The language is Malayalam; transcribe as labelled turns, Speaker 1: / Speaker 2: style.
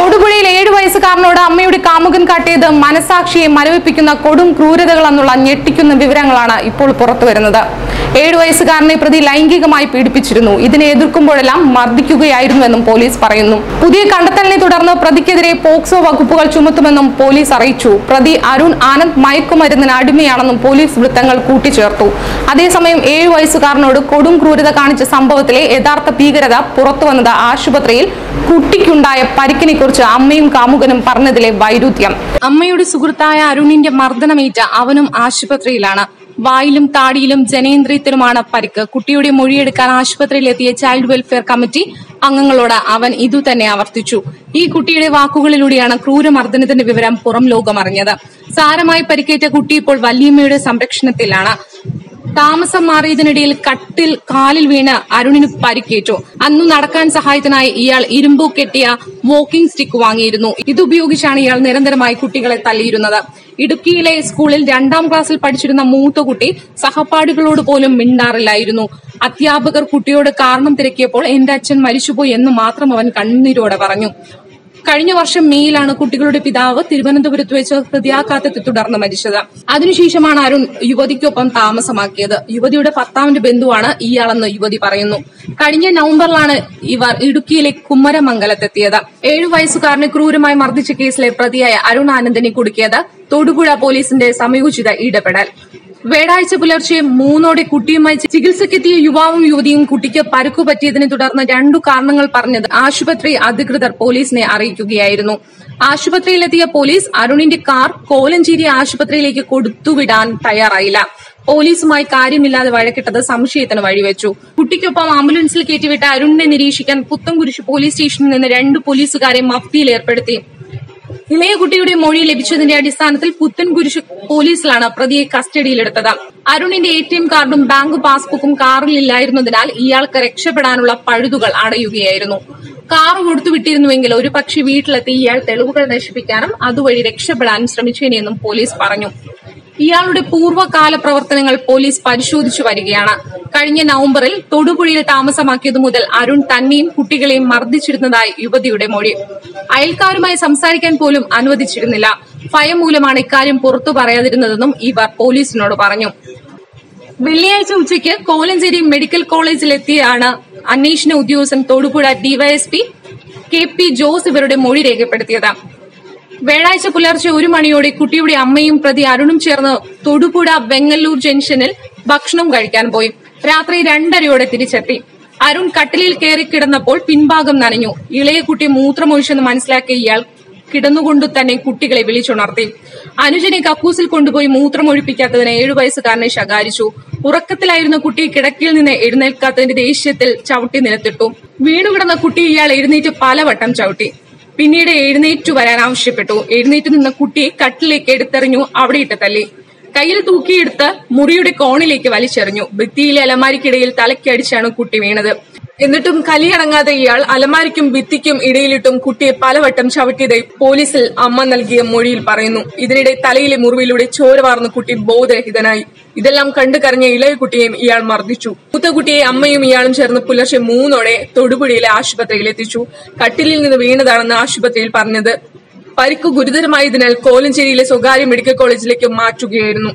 Speaker 1: തൊടുപുഴയിൽ ഏഴു വയസ്സുകാരനോട് അമ്മയുടെ കാമുകൻ കാട്ടിയത് മനസാക്ഷിയെ മരവിപ്പിക്കുന്ന കൊടും ക്രൂരതകളെന്നുള്ള ഞെട്ടിക്കുന്ന വിവരങ്ങളാണ് ഇപ്പോൾ പുറത്തുവരുന്നത് ഏഴു വയസ്സുകാരനെ പ്രതി ലൈംഗികമായി പീഡിപ്പിച്ചിരുന്നു. ഇതിനെ എതിർക്കുമ്പോഴെല്ലാം മർദ്ദിക്കുകയായിരുന്നുവെന്നും പോലീസ് പറയുന്നു. പുതിയ കണ്ടെത്തലിനെ തുടർന്ന് പ്രതിക്കെതിരെ പോക്സോ വകുപ്പുകൾ ചുമത്തുമെന്നും പോലീസ് അറിയിച്ചു. പ്രതി അരുൺ ആനന്ദ് മയക്കുമരുന്നിന് അടിമയാണെന്നും പോലീസ് വൃത്തങ്ങൾ കൂട്ടിച്ചേർത്തു. അതേസമയം ഏഴു വയസ്സുകാരനോട് കൊടും ക്രൂരത കാണിച്ച സംഭവത്തിലെ യഥാർത്ഥ ഭീകരത പുറത്തുവന്നത് ആശുപത്രിയിൽ കുട്ടിക്കുണ്ടായ പരിക്കിനെ കുറിച്ച് അമ്മയും കാമുകനും പറഞ്ഞതിലെ വൈരുദ്ധ്യം. അമ്മയുടെ സുഹൃത്തായ അരുണിന്റെ മർദ്ദനമേറ്റ അവനും ആശുപത്രിയിലാണ്. വായിലും താടിയിലും ജനേന്ദ്രിയത്തിലുമാണ് പരിക്ക്. കുട്ടിയുടെ മൊഴിയെടുക്കാൻ ആശുപത്രിയിലെത്തിയ ചൈൽഡ് വെൽഫെയർ കമ്മിറ്റി അംഗങ്ങളോട് അവൻ ഇതുതന്നെ ആവർത്തിച്ചു. ഈ കുട്ടിയുടെ വാക്കുകളിലൂടെയാണ് ക്രൂരമർദ്ദനത്തിന്റെ വിവരം പുറം ലോകമറിഞ്ഞത്. സാരമായി പരിക്കേറ്റ കുട്ടി ഇപ്പോൾ വല്യമ്മയുടെ സംരക്ഷണത്തിലാണ്. താമസം മാറിയതിനിടയിൽ കട്ടിൽ കാലിൽ വീണ് അരുണിന് പരിക്കേറ്റു. അന്നു നടക്കാൻ സഹായത്തിനായി ഇയാൾ ഇരുമ്പു കെട്ടിയ വോക്കിംഗ് സ്റ്റിക്ക് വാങ്ങിയിരുന്നു. ഇതുപയോഗിച്ചാണ് ഇയാൾ നിരന്തരമായി കുട്ടികളെ തല്ലിയിരുന്നത് ഇടുക്കിയിലെ സ്കൂളിൽ രണ്ടാം ക്ലാസ്സിൽ പഠിച്ചിരുന്ന മൂത്ത കുട്ടി സഹപാഠികളോട് പോലും മിണ്ടാറില്ലായിരുന്നു. അധ്യാപകർ കുട്ടിയോട് കാരണം തിരക്കിയപ്പോൾ എന്റെ അച്ഛൻ മരിച്ചുപോയി എന്ന് മാത്രം അവൻ കണ്ണീരോടെ പറഞ്ഞു. കഴിഞ്ഞ വർഷം മേയിലാണ് കുട്ടികളുടെ പിതാവ് തിരുവനന്തപുരത്ത് വെച്ച് ഹൃദയാഘാതത്തെ തുടർന്ന് മരിച്ചത്. അതിനുശേഷമാണ് അരുൺ യുവതിക്കൊപ്പം താമസമാക്കിയത്. യുവതിയുടെ ഭർത്താവിന്റെ ബന്ധുവാണ് ഇയാളെന്ന് യുവതി പറയുന്നു. കഴിഞ്ഞ നവംബറിലാണ് ഇവർ ഇടുക്കിയിലെ കുമ്മരമംഗലത്തെത്തിയത്. ഏഴു വയസ്സുകാരനെ ക്രൂരമായി മർദ്ദിച്ച കേസിലെ പ്രതിയായ അരുൺ ആനന്ദിനെ കുടുക്കിയത് തൊടുപുഴ പോലീസിന്റെ സമയോചിത ഇടപെടൽ. വേടാഴ്ച പുലർച്ചെ മൂന്നോടെ കുട്ടിയുമായി ചികിത്സക്കെത്തിയ യുവാവും യുവതിയും കുട്ടിക്ക് പരുക്കു പറ്റിയതിനെ തുടർന്ന് രണ്ടു കാരണങ്ങൾ പറഞ്ഞത് ആശുപത്രി അധികൃതർ പോലീസിനെ അറിയിക്കുകയായിരുന്നു. ആശുപത്രിയിലെത്തിയ പോലീസ് അരുണിന്റെ കാർ കോലഞ്ചേരി ആശുപത്രിയിലേക്ക് കൊടുത്തുവിടാൻ തയ്യാറായില്ല. പോലീസുമായി കാര്യമില്ലാതെ വഴക്കിട്ടത് സംശയത്തിന് വഴിവെച്ചു. കുട്ടിക്കൊപ്പം ആംബുലൻസിൽ കയറ്റിവിട്ട അരുണിനെ നിരീക്ഷിക്കാൻ പുത്തംകുരിശ് പോലീസ് സ്റ്റേഷനിൽ നിന്ന് രണ്ട് പോലീസുകാരെ മഫ്തിയിൽ ഏർപ്പെടുത്തി. ഇളയ കുട്ടിയുടെ മൊഴി ലഭിച്ചതിന്റെ അടിസ്ഥാനത്തിൽ പുത്തൻകുരിശ് പോലീസിലാണ് പ്രതിയെ കസ്റ്റഡിയിലെടുത്തത്. അരുണിന്റെ എ ടി എം കാർഡും ബാങ്ക് പാസ്ബുക്കും കാറിലില്ലായിരുന്നതിനാൽ ഇയാൾക്ക് രക്ഷപ്പെടാനുള്ള പഴുതുകൾ അടയുകയായിരുന്നു. കാർ കൊടുത്തുവിട്ടിരുന്നുവെങ്കിൽ ഒരു പക്ഷി വീട്ടിലെത്തി ഇയാൾ തെളിവുകൾ നശിപ്പിക്കാനും അതുവഴി രക്ഷപ്പെടാനും ശ്രമിച്ചേനെയെന്നും പോലീസ് പറഞ്ഞു. ഇയാളുടെ പൂർവകാല പ്രവർത്തനങ്ങൾ പോലീസ് പരിശോധിച്ചു വരികയാണ്. കഴിഞ്ഞ നവംബറിൽ തൊടുപുഴയിൽ താമസമാക്കിയതു മുതൽ അരുൺ തന്നെയും കുട്ടികളെയും മർദ്ദിച്ചിരുന്നതായി യുവതിയുടെ മൊഴി. അയൽക്കാരുമായി സംസാരിക്കാൻ പോലും അനുവദിച്ചിരുന്നില്ല. ഭയം മൂലമാണ് ഇക്കാര്യം പുറത്തു പറയാതിരുന്നതെന്നും ഇവർ പോലീസിനോട് പറഞ്ഞു. വെള്ളിയാഴ്ച ഉച്ചയ്ക്ക് കോലഞ്ചേരി മെഡിക്കൽ കോളേജിലെത്തിയാണ് അന്വേഷണ ഉദ്യോഗസ്ഥൻ Thodupuzha DYSP K P Jose ഇവരുടെ മൊഴി രേഖപ്പെടുത്തിയത്. വ്യാഴാഴ്ച പുലർച്ചെ ഒരു മണിയോടെ കുട്ടിയുടെ അമ്മയും പ്രതി അരുണും ചേർന്ന് തൊടുപുഴ വെങ്ങല്ലൂർ ജംഗ്ഷനിൽ ഭക്ഷണം കഴിക്കാൻ പോയി. രാത്രി രണ്ടരയോടെ തിരിച്ചെത്തി. അരുൺ കട്ടിലിൽ കയറി കിടന്നപ്പോൾ പിൻഭാഗം നനഞ്ഞു. ഇളയ കുട്ടി മൂത്രമൊഴിച്ചെന്ന് മനസ്സിലാക്കിയ ഇയാൾ കിടന്നുകൊണ്ടു തന്നെ കുട്ടികളെ വിളിച്ചുണർത്തി. അനുജനെ കക്കൂസിൽ കൊണ്ടുപോയി മൂത്രമൊഴിപ്പിക്കാത്തതിന് ഏഴു വയസ്സുകാരനെ ശകാരിച്ചു. ഉറക്കത്തിലായിരുന്ന കുട്ടി കിടക്കിൽ നിന്ന് എഴുന്നേൽക്കാത്തതിന്റെ ദേഷ്യത്തിൽ ചവിട്ടി നിലത്തിട്ടു. വീണുകിടന്ന കുട്ടി ഇയാൾ എഴുന്നേറ്റ് പലവട്ടം ചവിട്ടി. പിന്നീട് എഴുന്നേറ്റു വരാൻ ആവശ്യപ്പെട്ടു. എഴുന്നേറ്റ് നിന്ന കുട്ടിയെ കട്ടിലേക്ക് എടുത്തെറിഞ്ഞു. അവിടെ ഇട്ട് തല്ലി. കയ്യിൽ തൂക്കിയെടുത്ത് മുറിയുടെ കോണിലേക്ക് വലിച്ചെറിഞ്ഞു. ഭിത്തിയിലെ അലമാരിക്കിടയിൽ തലക്കടിച്ചാണ് കുട്ടി വീണത്. എന്നിട്ടും കലിയടങ്ങാതെ ഇയാൾ അലമാരിക്കും ഭിത്തിക്കും ഇടയിലിട്ടും കുട്ടിയെ പലവട്ടം ചവിട്ടിയതായി പോലീസിൽ അമ്മ നൽകിയ മൊഴിയിൽ പറയുന്നു. ഇതിനിടെ തലയിലെ മുറിവിലൂടെ ചോര വാർന്ന കുട്ടി ബോധരഹിതനായി. ഇതെല്ലാം കണ്ടു കരഞ്ഞ ഇളയ കുട്ടിയെയും ഇയാൾ മർദ്ദിച്ചു. കുട്ടിയെ അമ്മയും ഇയാളും ചേർന്ന് പുലർച്ചെ മൂന്നോടെ തൊടുപുഴയിലെ ആശുപത്രിയിൽ എത്തിച്ചു. കട്ടിലിൽ നിന്ന് വീണതാണെന്ന് ആശുപത്രിയിൽ പറഞ്ഞത് പരിക്ക് ഗുരുതരമായതിനാൽ കോലഞ്ചേരിയിലെ സ്വകാര്യ മെഡിക്കൽ കോളേജിലേക്ക് മാറ്റുകയായിരുന്നു